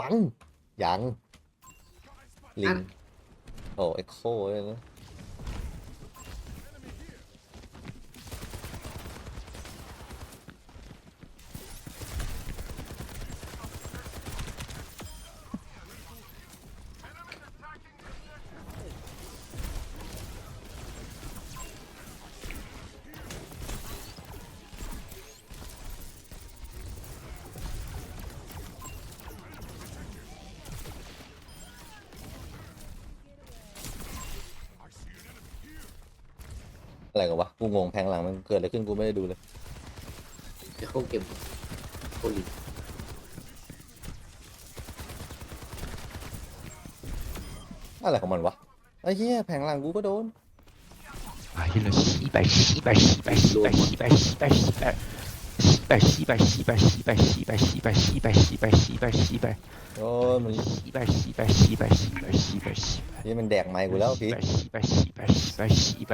ปังยังลิงโอ้เอ็กโคเลยนะ อะไรกันวะ กูงงแพงหลังมันเกิดอะไรขึ้นกูไม่ได้ดูเลย จะเข้าเกมโคลิ อะไรของมันวะ ไอ้เหี้ยแผงหลังกูก็โดน 啊，一轮西白西白西白西白西白西白西白。西白西白西白西白西白西白西白西白西白西白 โอ้ยมัน 西白西白西白西白西白西白 นี่มันแดกไม้กูแล้วพี่ 西白西白西白西白西白。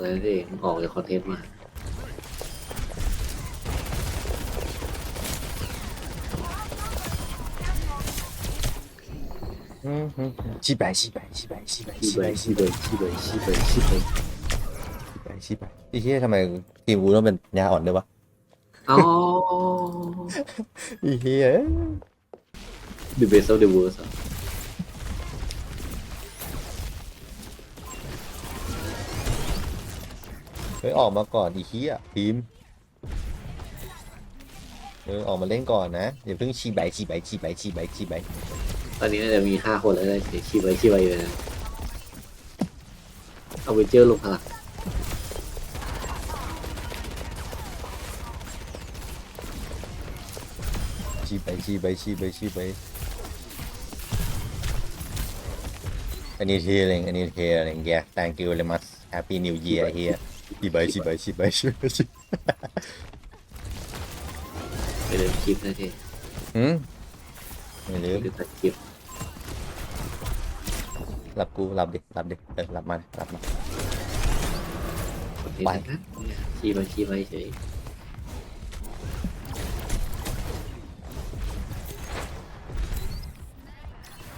อ่าเลยสิออกจากคอนเทนต์มาอืมอืมชี้แบชี้แบชี้แบชี้แบชีชี้ใบแบชีใบชีใบชีใบชีใบไปชี้ไปไอ้เหี้ยทำไมทีมกูต้องเป็นยาอ่อนด้วยวะอ๋อไอ้เหี้ย The best of the worst อะ เฮ้ยออกมาก่อนไอ้เหี้ยทีมเออออกมาเล่นก่อนนะอย่าเพิ่งชี้ใบชี้ใบชี้ใบชี้ใบชี้ใบตอนนี้น่าจะมีห้าคนแล้วนะชีใบชีใบอยู่นะเอาไปเจอลงพลังชี้ใบชี้ใบชี้ใบชี้ใบอันนี้เทียร์อันนี้เทียร์อะไรเงี้ย thank you very much happy new year เฮียชี้ใบชี้ใบชี้ใบชี้ใบชี้ไปเลยคลิปนะทีหืมไม่ลืมดูตัดคลิปหลับกูหลับดิหลับดิเออหลับมาหลับมาคอนเทนต์นะชีใบชีใบเฉย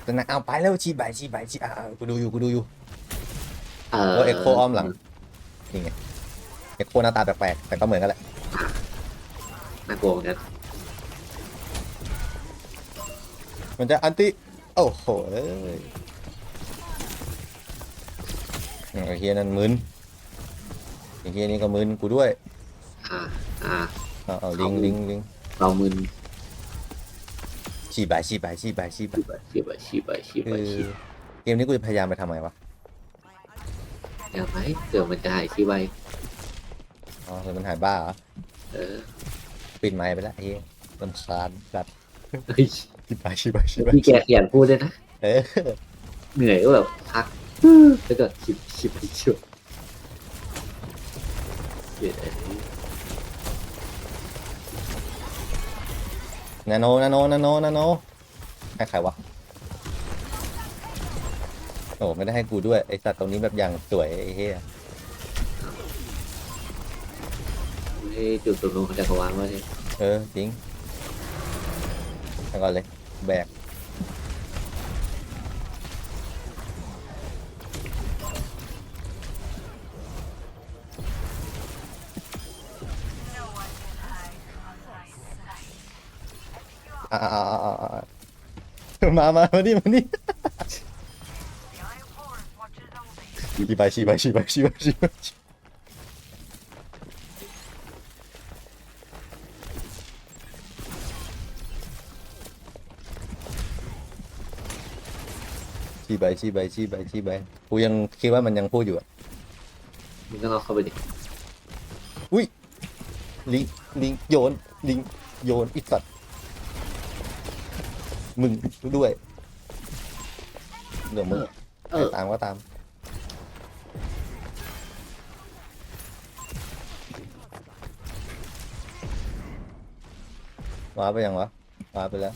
แต่นะเอาไปแล้วชี้ใบชี้ใบชี้อ่ากูดูอยู่กูดูอยู่เออโอ้เอ็กโคอ้อมหลัง นี่ไงเอ็กโคหน้าตาแปลกๆแต่ก็เหมือนกันแหละน่ากลัวเหมือนกันมันจะอันติโอ้โหเอ้ยไอ้เฮียนั่นมึนไอ้เฮียนี่ก็มึนกูด้วยอ่าอ่าเอาเอาลิงลิงลิงเรามึนชี้ใบชี้ใบชี้ใบชี้ใบชีใบชีใบชีใบชีใบคือชีเกมนี้กูจะพยายามไปทำไงวะ เดี๋ยวไหมเดี๋ยวมันจะหายชีใบอ๋อคือมันหายบ้าเหรอเออปิดไมค์ไปแล้วไอ้เฮียลำคาญแบบเฮ้ยชี้ใบชี้ใบชี้ใบพี่แกขยันพูดด้วยนะ เออเหนื่อยก็แบบพักแล้วก็ชิบชิบชิบเดี๋ยวนาโนนาโนนาโนนาโนให้ใครวะโอ้ไม่ได้ให้กูด้วยไอสัตว์ตรงนี้แบบอย่างสวยไอ้เฮียให้จุดตรงนู้นของจักรวาลว่าเนี่ยเออจริงไปก่อนเลยแบกอ่าอ่าอ่าอ่ามามามานี่มานี่ ชีไปชีไปชีไปชีไปชีไปชีไปชีไปชีไปชีไปกูยังคิดว่ามันยังพูดอยู่อะมึงก็ลองเข้าไปดิอุ้ยลิงลิงโยนลิงโยนอีสัตว์มึงด้วยเดี๋ยวมึงเออตามก็ตาม ว้าไปยังวะว้าไปแล้ว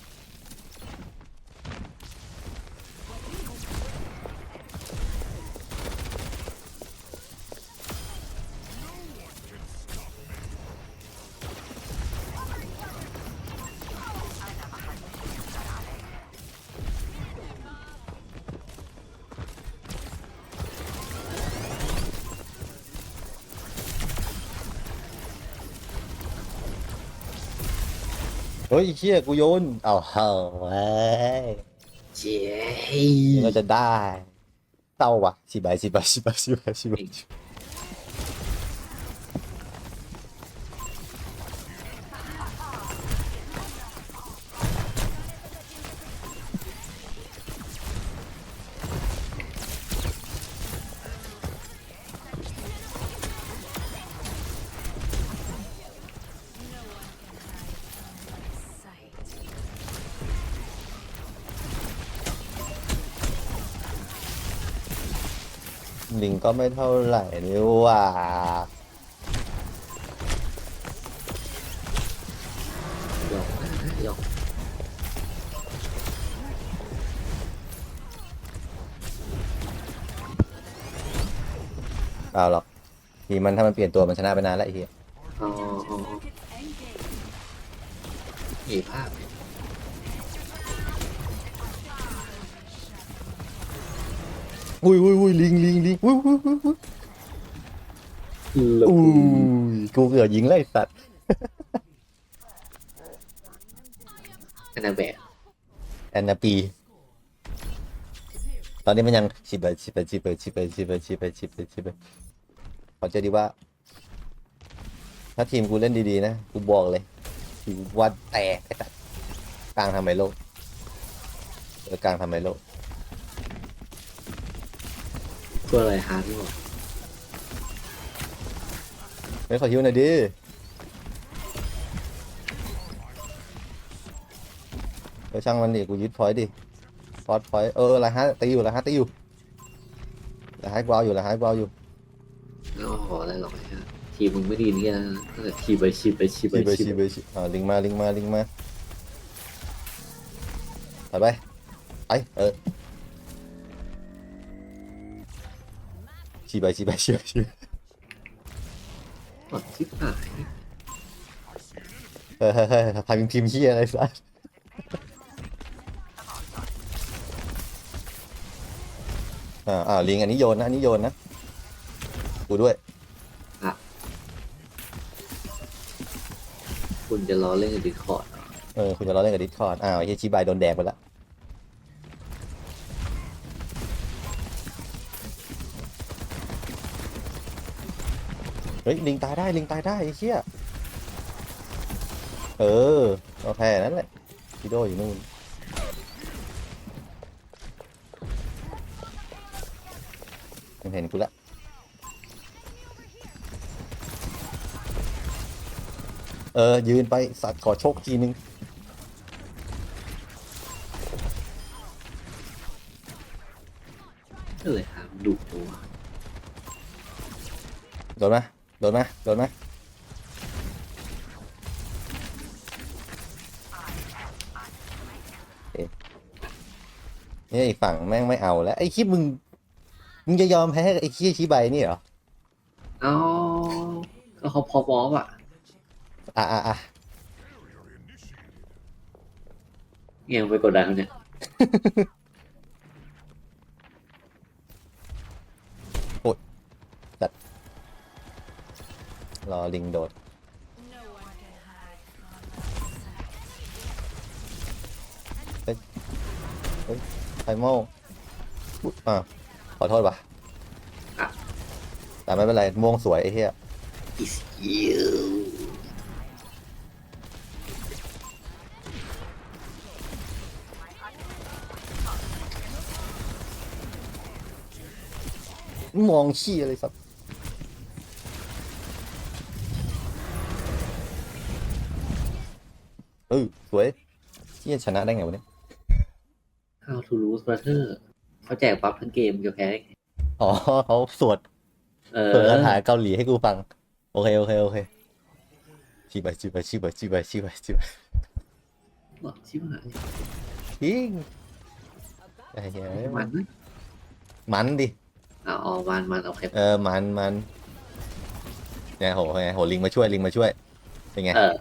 เฮ้ยเชี่ยกูโยนเอาเฮ้ยเจ๊มันก็จะได้เต้าวะสิบายสิบายสิบายสิบายสิบาย ลิงก็ไม่เท่าไหร่นี่หว่าหยอกหยอกเปล่าหรอกทีมันถ้ามันเปลี่ยนตัวมันชนะไปนานแล้วไอ้เหี้ย อ๋ออ๋อเห็นภาพ อุ้ยอุ้ยอุ้ยลิงลิงลิงอุ้ยอุ้ยอุ้ยอุ้ยอุ้ยกูเกือบยิงเลยไอ้สัตว์อันนั้นแบบแอนนาปี ตอนนี้มันยังชิบะชิบะชิบะชิบะชิบะชิบะชิบะชิบะขอเจอดีว่า ถ้าทีมกูเล่นดีๆนะ กูบอกเลยกูวัดแตกไอ้สัตว์กลางทำไมโลกเออกลางทำไมโลก ตัวอะไรฮาร์ดที่บอกไม่ขอฮิวหน่อยดิ เออช่างมันดิกูยึดพอยต์ดิพอดพอยต์เอออะไรฮะตีอยู่อะไรฮะตีอยู่อะไรฮะกวาวอยู่อะไรฮะกวาวอยู่ไม่ต้องขออะไรหรอกไอ้ฮะทีมมึงไม่ดีนี่นะตั้งแต่ทีไปชีไปชีไปชีไปชีชีไปชีอ่าลิงมาลิงมาลิงมาไปไปไปเออ ชีไปชีไปชีไปชีไปหมดชิบหายเฮ้ยเฮ้ยเฮ้ยพายพิมพ์พิมพ์เฮียอะไรสัสอ่าอ่าลิงอันนี้โยนนะอันนี้โยนนะกูด้วยคุณจะล้อเล่นกับดิสคอร์ดเออคุณจะล้อเล่นกับดิสคอร์ดอ้าวไอ้เฮียชีบายโดนแดกไปละ เฮ้ยลิงตายได้ลิงตายได้ไอ้เชี่ยเออก็แค่นั้นแหละพี่โดอยู่นู่นมันเห็นกูละเออ ยืนไปสัตว์ขอโชคทีนึงก็เลยฮาร์ดดุตัวโดนไหม โดนไหมโดนไหมเอ๊ะเนี่ยอีกฝั่งแม่งไม่เอาแล้ว ไอ้คิดมึง มึงจะยอมแพ้กับไอ้ขี้ชี้ใบนี่เหรอเอ้าก็เขาพอปอฟอะอะอะอะเงี้ยงไปกดดันเขาเนี่ย รอลิงโดดเฮ้ยไทโม่อุ๊ยอ่าขอโทษว่ะ อะ แต่ไม่เป็นไร ม่วงสวยไอ้เหี้ย is you มองขี้อะไรสักเออสวยเที่ยชนะได้ไงวะเนี่ย how to lose brother เขาแจกบัฟทั้งเกมจะแพ้ได้ไงอ๋อเขาสวดเออ เปิดคาถาเกาหลีให้กูฟัง โอเค โอเค โอเคชิบะชิบะชิบะชิบะชิบะชิบะบอกชิบหายทิ้งไอ้เหี้ยมันนะมันดิอ๋อมันมันโอเคเออ มันมันเนี่ยโหไงโหลิงมาช่วยลิงมาช่วย เป็นไง เออ